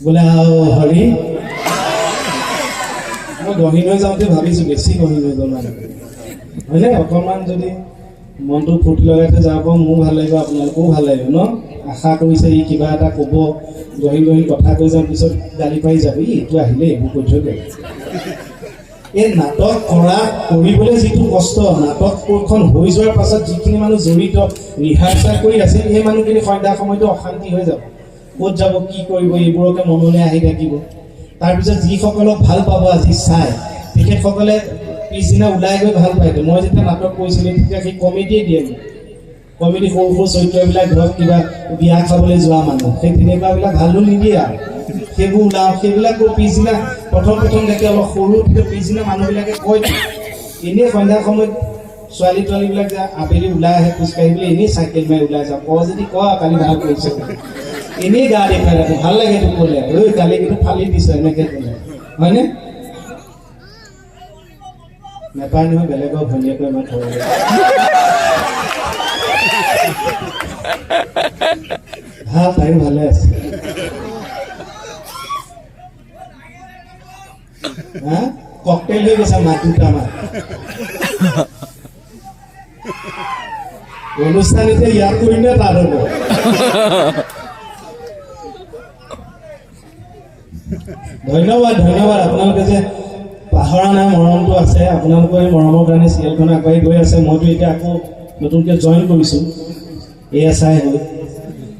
বোলে আৰু হৰি। মই গহীন হৈ যাওঁতে ভাবিছোঁ, বেছি গহীন হৈ গ'ল মানে। হয়নে অকণমান যদি মনটো ফূৰ্তি লগাই থৈ যাব, মোৰো ভালো লাগিব আপোনালোকেও ভালো লাগিব, ন? আশা কৰিছে ই কিবা এটা ক'ব গহীন গহীন কথা কৈ যাম পিছত গালি পাৰি যাব। এইটো আহিলে এইবোৰ কৈ থৈ গ'ল। এই নাটক কৰা, কৰিবলৈ যিটো কষ্ট নাটকখন হৈ যোৱাৰ পাছত যিখিনি মানুহ জড়িত, ৰিহাৰ্চেল কৰি আছে, সেই মানুহখিনি সন্ধ্যা সময়তো অশান্তি হৈ যাব। ক'ত যাব, কি কৰিব, এইবোৰকে মনলৈ আহি থাকিব। তাৰপিছত যিসকলক ভালো পাব আজি চাই, তেখেতসকলে পিছদিনা ওলাই গৈ ভালো পাইতো মই যেতিয়া নাটক কৰিছিলোঁ, তেতিয়া সেই কমেডিয়ে দিয়ে মোক। কমেডি সৰু সৰু চৰিত্ৰবিলাক ধৰক, কিবা বিয়া খাবলৈ যোৱা মানুহ। সেই তেনেকুৱাবিলাক ভালো নিদিয়ে আৰু। সেইবোৰ ওলাওঁ, সেইবিলাক পিছদিনা, প্ৰথম প্ৰথম দেখি অলপ সৰু পিছদিনা মানুহবিলাকে কয়, এনেই সন্ধ্যা সময়ত ছোৱালী তোৱালীবিলাক যে আবেলি ওলাই আহে খোজকাঢ়িবলৈ এনেই চাইকেল মাৰি ওলাই যাওঁ। কওঁ যদি ক, কালি ভালো কৰিছে। এনেই গা দেখুৱাই ৰাখে ভালো লাগে তোক ক'লে ঐ কালি কিন্তু ফালি দিছ এনেকৈ ক'লে হয়নে নাপায় নহয় বেলেগৰ ভনীয়েকৈ ইমান থব ভালো তাইও ভালে আছে হা ককটেল হৈ গৈছে মাত দুটা মাত অনুষ্ঠান এতিয়া ইয়াত কৰিম নে তাত ধন্যবাদ ধন্যবাদ। আপোনালোকে যে পাহৰা নাই মৰমটো আছে। আপোনালোকৰ এই মৰমৰ কাৰণে চিৰিয়েলখন আগবাঢ়ি গৈ আছে। মইতো এতিয়া আকৌ নতুনকৈ জইন কৰিছোঁ। এ এছ আই হৈ।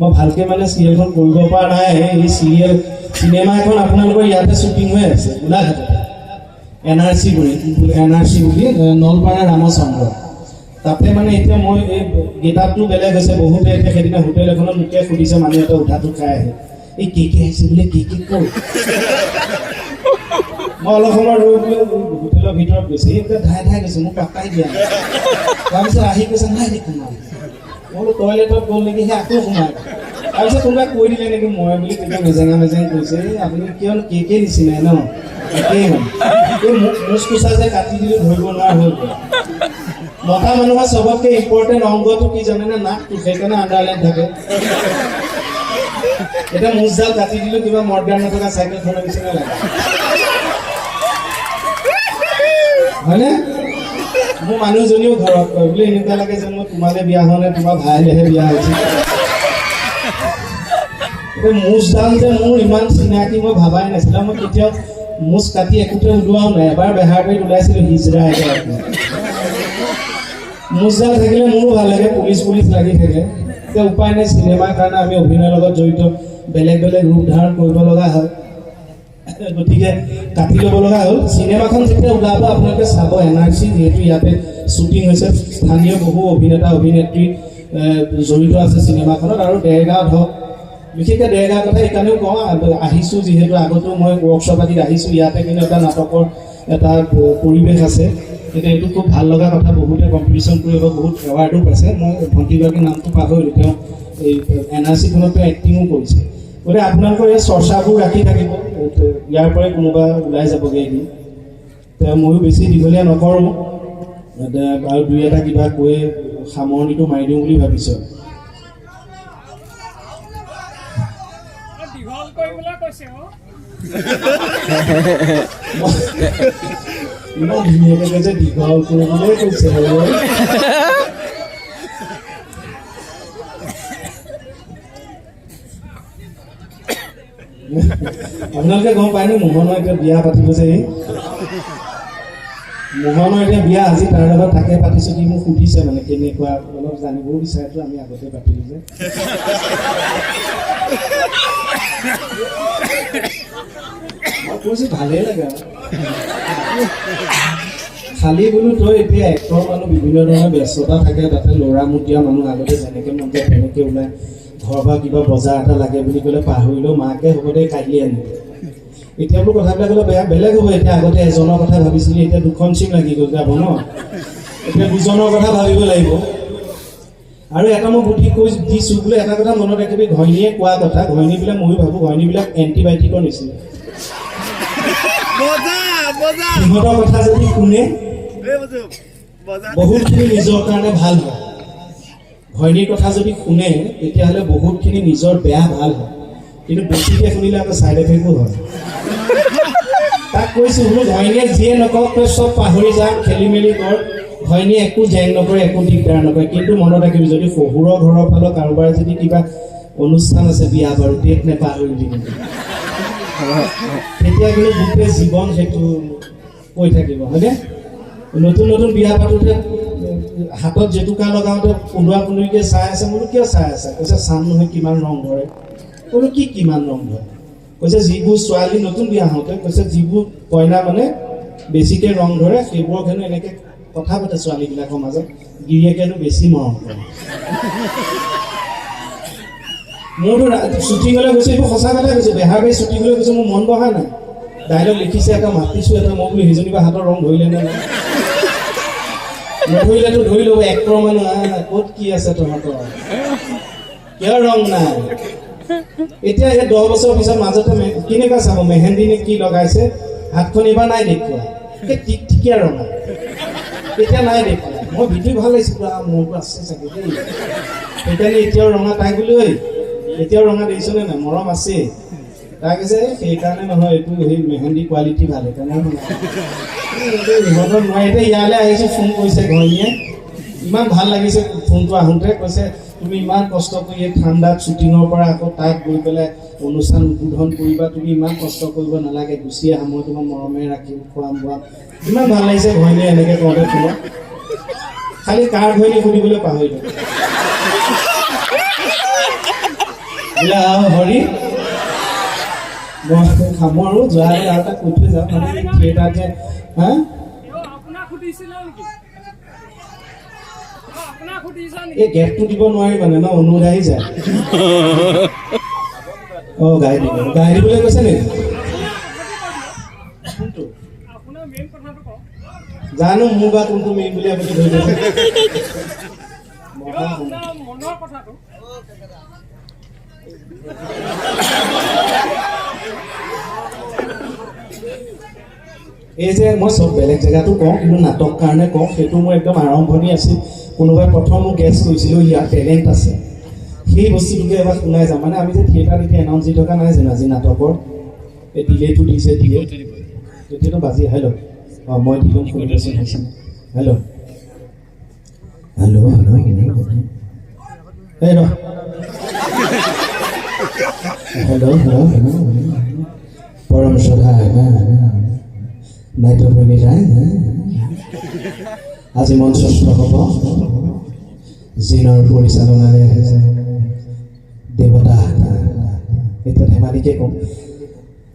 মই ভালকৈ মানে চিৰিয়েলখন কৰিব পৰা নাই। এই চিৰিয়েল চিনেমা এখন আপোনালোকৰ ইয়াতে শ্বুটিং হৈ আছে গোলাঘাটতে। এন আৰ চি বুলি এন আৰ চি বুলি নলপাৰা ৰামচন্দ্ৰ। তাতে মানে এতিয়া মই এই গেটাপটো বেলেগ হৈছে। বহুতে এতিয়া সেইদিনা হোটেল এখনত মোকে সুধিছে মানুহ এটা উঠাটো খাই আহে। এই কে কে আহিছে বোলে কে কে ক'ত মই অলপ সময় ৰৈ বোলে হোটেলৰ ভিতৰত গৈছে। এই বোলে ধাই ধাই গৈছে, মোক পাত্তাই দিয়া তাৰপিছত আহি কৈছে, নাই দেখোন নাই মই বোলো, টয়লেটত গ'ল নেকি? সেই আকৌ সোমাই তাৰপিছত কোনোবাই কৈ দিলে নেকি, মই বুলি তেতিয়া মেজেঙা মেজেং কৈছে। আপুনি কিয়নো কে কে নিচিনাই ন? একেই এই মুচ কোচা যে কাটি দিলোঁ ধৰিব নোৱাৰা হৈ গ'ল। মতা মানুহৰ চবতকে ইম্পৰ্টেণ্ট অংগটো কি জানেনে? নাকটো, সেইকাৰণে আণ্ডাৰলাইন থাকে। এতিয়া মুচডাল কাটি দিলোঁ কিবা মৰ্গান নথকা চাইকেলখনৰ নিচিনা লাগে। হয়নে? মোৰ মানুহজনীও ঘৰত কয়, বোলে, এনেকুৱা লাগে যে মই তোমালে বিয়া হোৱা নাই, তোমাৰ ভাইলেহে বিয়া হৈছে। মুচডাল যে মোৰ ইমান চিনাকি, মই ভাবাই নাছিলোঁ। মই কেতিয়াও মুচ কাটি একোতে ওলোৱাও নাই। এবাৰ বেহাৰবাৰীত ওলাইছিলোঁ হিজৰা এগৰাকী মুচডাল থাকিলে মোৰো ভালো লাগে পুলিচ পুলিচ লাগি থাকে। এতিয়া উপায় নাই, চিনেমাৰ কাৰণে আমি অভিনয়ৰ লগত জড়িত। বেলেগ বেলেগ ৰূপ ধাৰণ কৰিব লগা হয়। গতিকে কাটি ল'ব লগা হ'ল। চিনেমাখন যেতিয়া ওলাব, আপোনালোকে চাব এন আৰ চি যিহেতু ইয়াতে শ্বুটিং হৈছে। স্থানীয় বহু অভিনেতা, অভিনেত্ৰী জড়িত আছে চিনেমাখনত আৰু দেৰগাঁৱত হওক বিশেষকৈ দেৰগাঁৱৰ কথা এইকাৰণেও কওঁ আহিছোঁ যিহেতু আগতেও মই ৱৰ্কশ্বপ আদিত আহিছোঁ। ইয়াতে কিন্তু এটা নাটকৰ এটা পৰিৱেশ আছে। গতিকে এইটো খুব ভালো লগা কথা। বহুতে কম্পিটিশ্যন কৰিব, বহুত এৱাৰ্ডো পাইছে। মই ভণ্টিগৰাকীৰ নামটো পাহৰিলোঁ। তেওঁ এই এন আৰ চিখনত তেওঁ এক্টিঙো কৰিছে। গতিকে আপোনালোকৰ এই চৰ্চাবোৰ ৰাখি থাকিব। ইয়াৰ পৰাই কোনোবা ওলাই যাবগৈ এদিন। ময়ো বেছি দীঘলীয়া নকৰোঁ। আৰু দুই এটা কিবা কৈ সামৰণিটো মাৰি দিওঁ বুলি ভাবিছোঁ। ইমান ধুনীয়াকৈ কৈছে দীঘল কৰিবলৈ কৈছে। আপোনালোকে গম পায়নে? মোহনৰ এতিয়া বিয়া পাতিব যে এই। মোহনৰ এতিয়া বিয়া আজি তাৰ লগত তাকে পাতিছোঁ সি মোক সুধিছে মানে কেনেকুৱা অলপ জানিবও বিচাৰেতো আমি আগতে পাতিলোঁ যে। মই ভালেই লাগে খালি বোলো তই এতিয়া এক্টৰ মানুহ বিভিন্ন ধৰণৰ ব্যস্ততা থাকে তাতে ল'ৰা মুতীয়া মানুহ আগতে যেনেকৈ মন যায় তেনেকৈ ওলাই ঘৰৰ পৰা কিবা বজাৰ এটা লাগে বুলি ক'লে পাহৰিলেও মাকে হ'ব দে কাইলৈ আনিব এতিয়া বোলো কথাবিলাক অলপ বেয়া বেলেগ হ'ব এতিয়া আগতে এজনৰ কথা ভাবিছিলি এতিয়া দুখন চিম লাগি গ'ল যাব ন? এতিয়া দুজনৰ কথা ভাবিব লাগিব। আৰু এটা মই বুদ্ধি কৈ দিছোঁ বোলে এটা কথা মনত ৰাখিবি ঘৈণীয়ে কোৱা কথা ঘৈণীবিলাক ময়ো ভাবোঁ ঘৈণীবিলাক এণ্টিবায়'টিকৰ নিচিনা। সিহঁতৰ কথা যদি শুনে বহুতখিনি নিজৰ কাৰণে ভালো হয়। ঘৈণীৰ কথা যদি শুনে, তেতিয়াহ'লে বহুতখিনি নিজৰ বেয়া ভালো হয়। কিন্তু বেছিকৈ শুনিলে আকৌ ছাইড এফেক্টো হয়। তাক কৈছোঁ, বোলো ঘৈণীয়ে যিয়ে নকওক, তই চব পাহৰি যা, খেলি মেলি কৰ। ঘৈণীয়ে একো জেং নকৰে, একো দিগদাৰ নকৰে। কিন্তু মনত ৰাখিবি, যদি শহুৰৰ ঘৰৰ ফালৰ কাৰোবাৰ যদি কিবা অনুষ্ঠান আছে, বিয়া বাৰু, ডেট নেপাহৰিবি কিন্তু। তেতিয়া কিন্তু গোটেই জীৱন সেইটো কৈ থাকিব, হয়নে? নতুন নতুন বিয়া পাতোতে হাতত জেতুকা লগাওঁতে পোন্ধৰা পোন্ধৰিকৈ চাই আছে বোলো কিয় চাই আছে? কৈছে চাম নহয় কিমান ৰং ধৰে। বোলো কি কিমান ৰং ধৰে? কৈছে যিবোৰ ছোৱালী নতুন বিয়া হওঁতে কৈছে যিবোৰ কইনা মানে বেছিকৈ ৰং ধৰে সেইবোৰক হেনো এনেকৈ কথা পাতে ছোৱালীবিলাকৰ মাজত গিৰিয়েকেনো বেছি মৰম কৰে। মোৰতো শ্বুটিঙলৈ গৈছোঁ এইবোৰ সঁচা কথাই কৈছোঁ বেহাৰবাৰী শ্বুটিঙলৈ গৈছোঁ মোৰ মন বহা নাই। ডাইলগ লিখিছে এটা মাতিছোঁ এটা মই বোলো সিজনী বা হাতৰ ৰং ধৰিলে নে নাই? নধৰিলেতো ধৰি ল'ব মানুহ আহ ক'ত কি আছে তহঁতৰ? কিয় ৰং নাই? এতিয়া এই দহ বছৰ পিছত মাজতে কেনেকুৱা চাব, মেহেন্দি নে কি লগাইছে? হাতখন এইবাৰ নাই দেখুওৱা সেই ঠিক ঠিকিয়া ৰঙা। এতিয়া নাই দেখুওৱা মই ভিডিঅ' ভালো লাগিছে, পুৰা মোৰতো আছে চাগে দেই। সেইকাৰণে এতিয়াও ৰঙা তাই বোলো ঐ। এতিয়াও ৰঙা দেখিছনে নাই? মৰম আছে। কৈছে সেইকাৰণে নহয়, এইটো সেই মেহেন্দি কোৱালিটি ভালো, সেইকাৰণে। ইহঁতৰ মই এতিয়া ইয়ালৈ আহিছোঁ, ফোন কৰিছে ঘৈণীয়ে ইমান ভালো লাগিছে ফোনটো আহোঁতে, কৈছে, তুমি ইমান কষ্ট কৰি এই ঠাণ্ডাত শ্বুটিঙৰ পৰা আকৌ তাত গৈ পেলাই অনুষ্ঠান উদ্বোধন কৰিবা, তুমি ইমান কষ্ট কৰিব নালাগে, গুচি আহা, মই তোমাক মৰমে ৰাখিম, খুৱাম, বোৱাম। ইমান ভালো লাগিছে ঘৈণীয়ে এনেকৈ কওঁতে ফোনত খালি কাৰ ঘৈণী সুধিবলৈ পাহৰিলোঁ। হৰি মই সামৰো যোৱা আগত আৰু এটা কৈ থৈ যাওঁ মানে থিয়েটাৰ যে হা? এই গেপটো দিব নোৱাৰি মানে ন অনুৰোধ আহি যায়। অ গাই দিব গাই দিবলৈ কৈছে নেকি? জানো মোৰ বা কোনটো মেইন বুলি আপুনি ধৰি লৈছে মনৰ কথাটো। এই যে মই চব বেলেগ জেগাতো কওঁ কিন্তু নাটক কাৰণে কওঁ সেইটো মোৰ একদম আৰম্ভণি আছিল। কোনোবাই প্ৰথম মোক গেছ কৰিছিলোঁ ইয়াৰ টেলেণ্ট আছে। সেই বস্তুটোকে এবাৰ শুনাই যাম। মানে আমি যে থিয়েটাৰত এতিয়া এনাউন্স দি থকা নাই জানো আজি নাটকৰ? এই ডিলেটো দিছে ডিলে তেতিয়াতো বাজি হেল্ল' অঁ মই দিলোঁ শুনিছোঁ হেল্ল' হেল্ল' হেল্ল' এই ৰ। হেল্ল' হেল্ল' হেল্ল' পৰম শ্ৰদ্ধা নাট্যপ্ৰেমী ৰায় আজি মঞ্চস্থ হ'ব। জিনৰ পৰিচালনাৰে দেৱতা, এতিয়া ধেমালিকে ক'ম।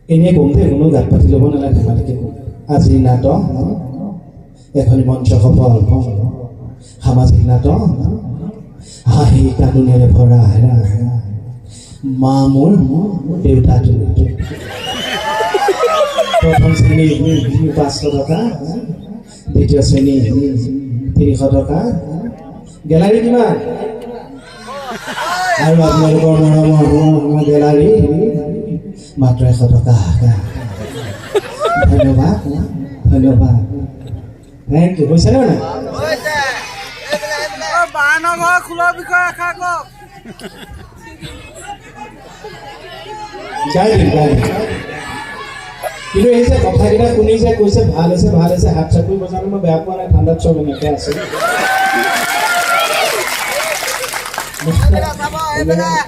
এনেই ক'ম দেই কোনো গাত পাতি ল'ব নালাগে, ধেমালিকে ক'ম। আজি নাটক, এখন মঞ্চ সফল সামাজিক নাটক, হাঁহি কান্দোনেৰে ভৰা হেৰা। মা মোৰ দেউতা তুমি প্ৰথম শ্ৰেণী পাঁচশো টকা দ্বিতীয় শ্ৰেণী তিনিশ টকা। গেলাৰী কিমান? আৰু আপোনালোকৰ মৰমৰ গেলাৰী মাত্ৰ এশ টকা। ধন্যবাদ ধন্যবাদ। থেংক ইউ হৈছেনে নাই? বাহানগৰ খোলৰ বিষয়ে এষাৰ কওক কিন্তু এই যে কথাকেইটা শুনি যে কৈছে ভালো হৈছে ভালো হৈছে হাত চাপৰি বজালে মই বেয়া পোৱা নাই ঠাণ্ডাত চব এনেকৈ আছে।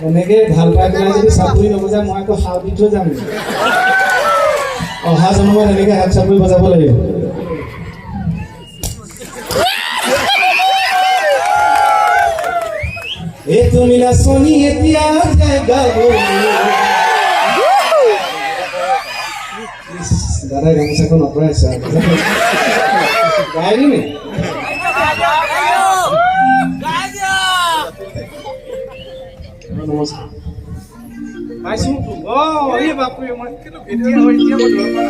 এনেকে ভালো পাই পেলাই যদি চাপৰি নবজায় মই আকৌ সাও দি থৈ যাম অহা জন্মত এনেকে হাত চাপৰি বজাব লাগিব। এই তুমি নাচনি এতিয়া যে গাব ইছ, দাদাই গামোচাখন আঁতৰাই আছে আৰু। গাই দিম নেকি? নমস্কাৰ পাইছোঁ অঁ এই বাপৰে মই এতিয়া হয় এতিয়া মই ধৰিব পৰা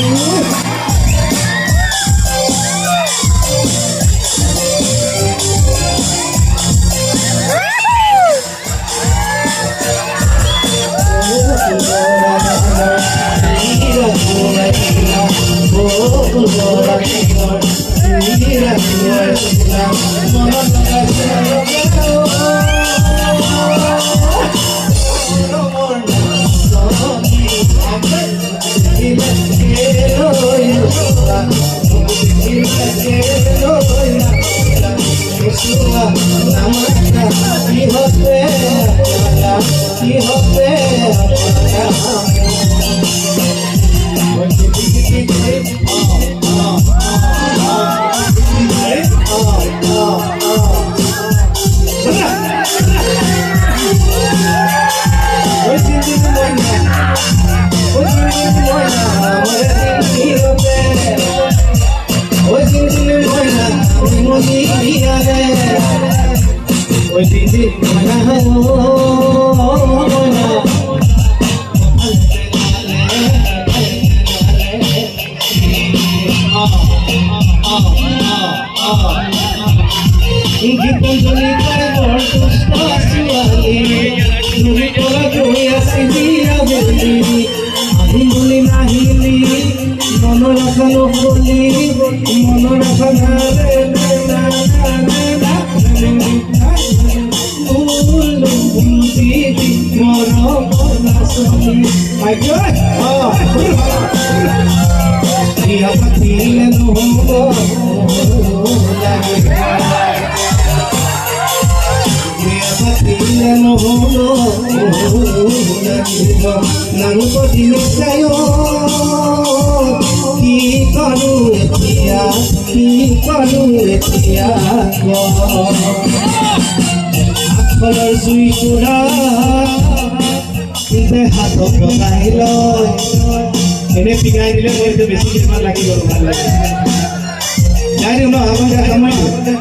নাংক দিনচায় কি কৰো এতিয়া কি কৰো এতিয়া আগফালৰ জুই কুৰা হাতত লগাই লয় এনে পিঙাই দিলে মই এইটো বেছি কিমান লাগি ভালো লাগে যাই দিওঁ ন আগতে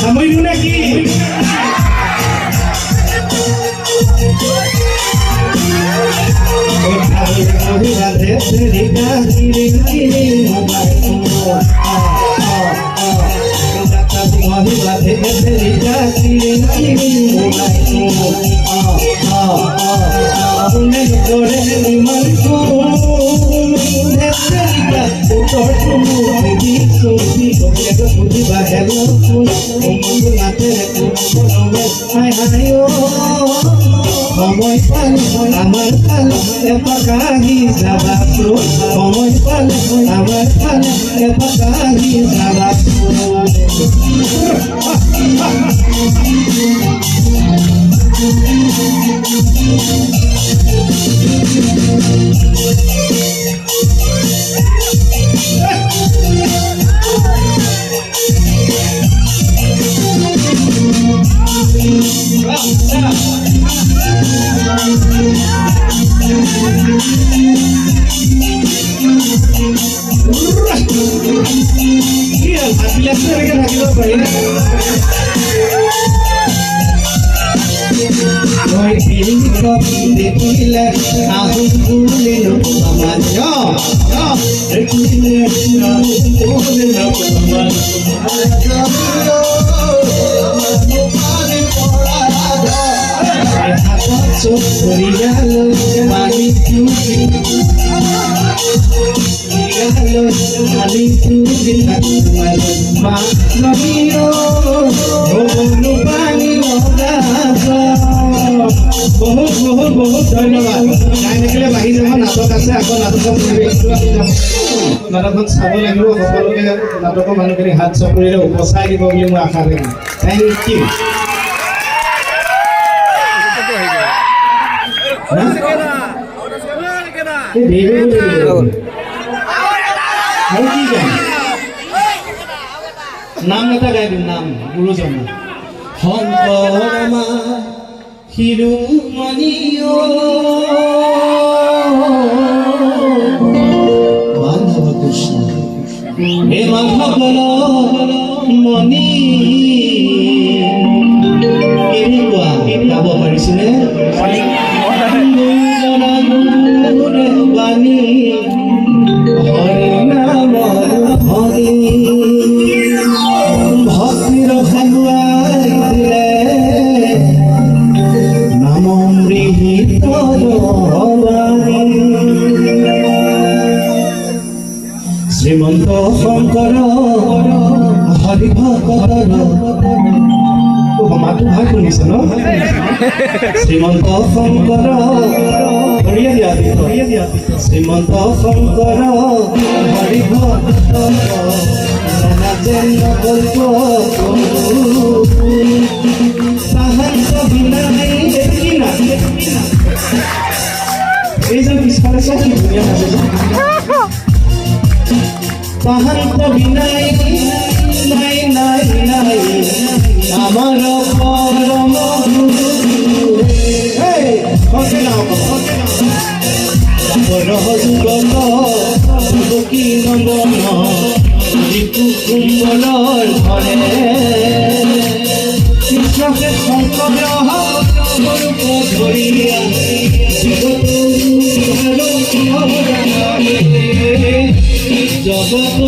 সামৰি দিওঁ নে কি সময় é pagar risa lá pro Vamos falar, vamos falar, é pagar risa চোখ পৰি গেল পানী বিয়ালৈ আনিছো বিনা মানৱীয় ভৱনো পানী লগাছ বহুত বহুত বহুত ধন্যবাদ। গাই থাকিলে বাঢ়ি যাব নাটক আছে আকৌ আমি যাম। নাটকখন চাব লাগিব সকলোকে নাটকৰ মানুহখিনি হাত চাপৰিৰে উপচাই দিব বুলি মই আশা কৰিম থেংক ইউ আৰু কি গাম নাম এটা গাই দিম নাম গুৰুজনাৰ শংকৰমা মা মাধৱ হৰি ভকতৰ মাতো ভালো শুনিছে ন? শ্ৰীমন্ত শংকৰ ধৰিয়ে দিয়া ধৰিয়ে দিয়া শ্ৰীমন্ত শংকৰ হৰি ভকতৰ যেন কল্প সাহায্য বিনা এই দেখি না এইজন পিছফালে চব কি ধুনীয়া আছে সাহায্য বিনাই নাই নাই নাই আমার পরম সুখী নন্দন ঋতু কুম্বলৰ ঘৰে কৃষ্ণকে শংকৰ স্বৰূপ ধৰিয়া জগত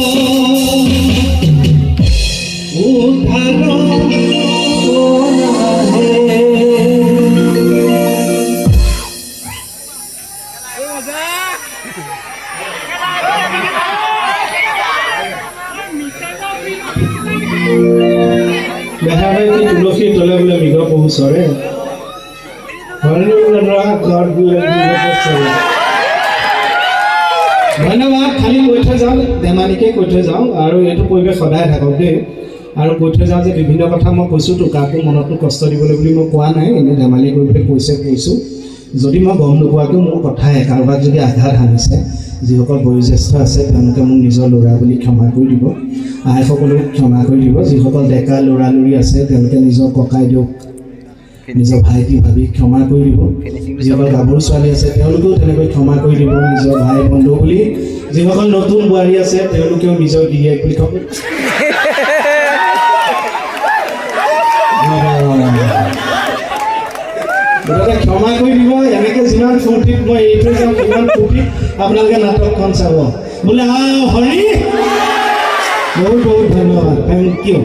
বেহাৰে তুলসী তলে বোলে মৃগ পহু ধন্যবাদ খালি থৈ যাওঁ ধেমালিকে কৈ থৈ যাওঁ আৰু এইটো পৰিৱেশ সদায় থাকক দেই। আৰু কৈ থৈ যাওঁ যে বিভিন্ন কথা মই কৈছোঁতো কাকো মনতো কষ্ট দিবলৈ বুলি মই কোৱা নাই এনেই ধেমালি কৰিবলৈ কৈছে কৈছোঁ। যদি মই গম নোপোৱাকৈ মোৰ কথাই কাৰোবাক যদি আঘাত সানিছে যিসকল বয়োজ্যেষ্ঠ আছে তেওঁলোকে মোক নিজৰ ল'ৰা বুলি ক্ষমা কৰি দিব। আইসকলেও ক্ষমা কৰি দিব। যিসকল ডেকা ল'ৰা লৰি আছে তেওঁলোকে নিজৰ ককাই দিয়ক নিজৰ ভাইটি ভাবি ক্ষমা কৰি দিব। যিসকল গাভৰু ছোৱালী আছে তেওঁলোকেও তেনেকৈ ক্ষমা কৰি দিব নিজৰ ভাই বন্ধু বুলি। যিসকল নতুন বোৱাৰী আছে তেওঁলোকেও নিজৰ গিৰিয়েক বুলি ক'ব গতিকে ক্ষমা কৰি দিব এনেকৈ যিমান ফূৰ্তিত মই থৈ যাওঁ সিমান ফূৰ্তিত আপোনালোকে নাটকখন চাব। বোলে হৰি বহুত বহুত ধন্যবাদ। Thank you